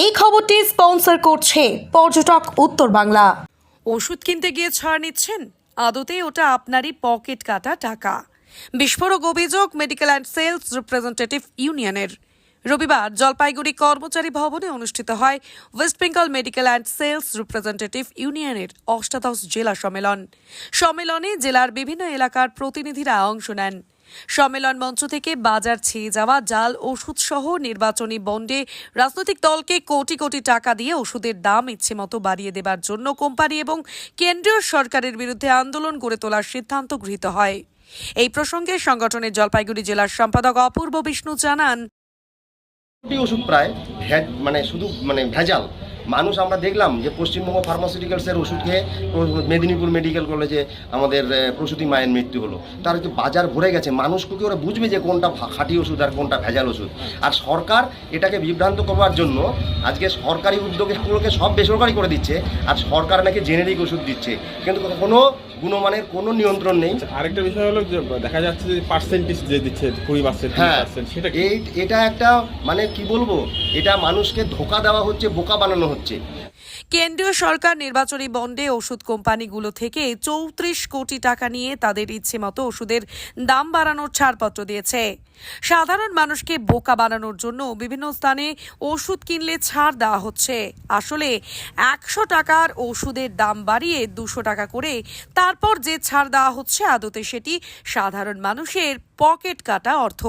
এই খবরটি স্পন্সর করছে পর্যটক উত্তর বাংলা। ওষুধ কিনতে গিয়ে ছাড় নিচ্ছেন? আদতে ওটা আপনারই পকেট কাটা টাকা। বিস্ফোরক অভিযোগ মেডিকেল অ্যান্ড সেলস রিপ্রেজেন্টেটিভ ইউনিয়নের। রবিবার জলপাইগুড়ি কর্মচারী ভবনে অনুষ্ঠিত হয় West Bengal medical and sales representative ইউনিয়নের অষ্টাদশ জেলা সম্মেলন। সম্মেলনে জেলার বিভিন্ন এলাকার প্রতিনিধিরা অংশ নেন। সম্মেলন মঞ্চ থেকে বাজার ছেয়ে যাওয়া জাল, ওষুধ সহ নির্বাচনী বন্ডে রাজনৈতিক দলকে কোটি কোটি টাকা দিয়ে ওষুধের দাম ইচ্ছেমতো বাড়িয়ে দেবার জন্য কোম্পানি এবং কেন্দ্রীয় সরকারের বিরুদ্ধে আন্দোলন গড়ে তোলার সিদ্ধান্ত গৃহীত হয়। এই প্রসঙ্গে সংগঠনের জলপাইগুড়ি জেলার সম্পাদক অপূর্ব বিষ্ণু জানান ওষুধ প্রায় মানে শুধু মানে ভেজাল। মানুষ আমরা দেখলাম যে পশ্চিমবঙ্গ ফার্মাসিউটিক্যালসের ওষুধ খেয়ে মেদিনীপুর মেডিকেল কলেজে আমাদের প্রসূতি মায়ের মৃত্যু হলো। তার হচ্ছে বাজার ভরে গেছে মানুষ কি ওরা বুঝবে যে কোনটা খাঁটি ওষুধ আর কোনটা ভেজাল ওষুধ। আর সরকার এটাকে বিভ্রান্ত করবার জন্য আজকে সরকারি উদ্যোগগুলোকে সব বেসরকারি করে দিচ্ছে, আর সরকার নাকি জেনেরিক ওষুধ দিচ্ছে। কিন্তু কোনো গুণমানের কোনো নিয়ন্ত্রণ নেই। আরেকটা বিষয় হলো দেখা যাচ্ছে যে পার্সেন্টেজ যে দিচ্ছে কুড়ি পার্সেন্ট হ্যাঁ সেটা এই এটা একটা মানে কি বলব এটা মানুষকে ধোকা দেওয়া হচ্ছে বোকা বানানো হচ্ছে। কেন্দ্রীয় সরকার নির্বাচনী বন্ডে ওষুধ কোম্পানিগুলো থেকে চৌত্রিশ কোটি টাকা নিয়ে তাদের ইচ্ছে মতো ওষুধের দাম বাড়ানোর ছাড়পত্র দিয়েছে। সাধারণ মানুষকে বোকা বানানোর জন্য বিভিন্ন স্থানে ওষুধ কিনলে ছাড় দেওয়া হচ্ছে। আসলে একশো টাকার ওষুধের দাম বাড়িয়ে দুশো টাকা করে তারপর যে ছাড় দেওয়া হচ্ছে আদতে সেটি সাধারণ মানুষের পকেট কাটা অর্থ।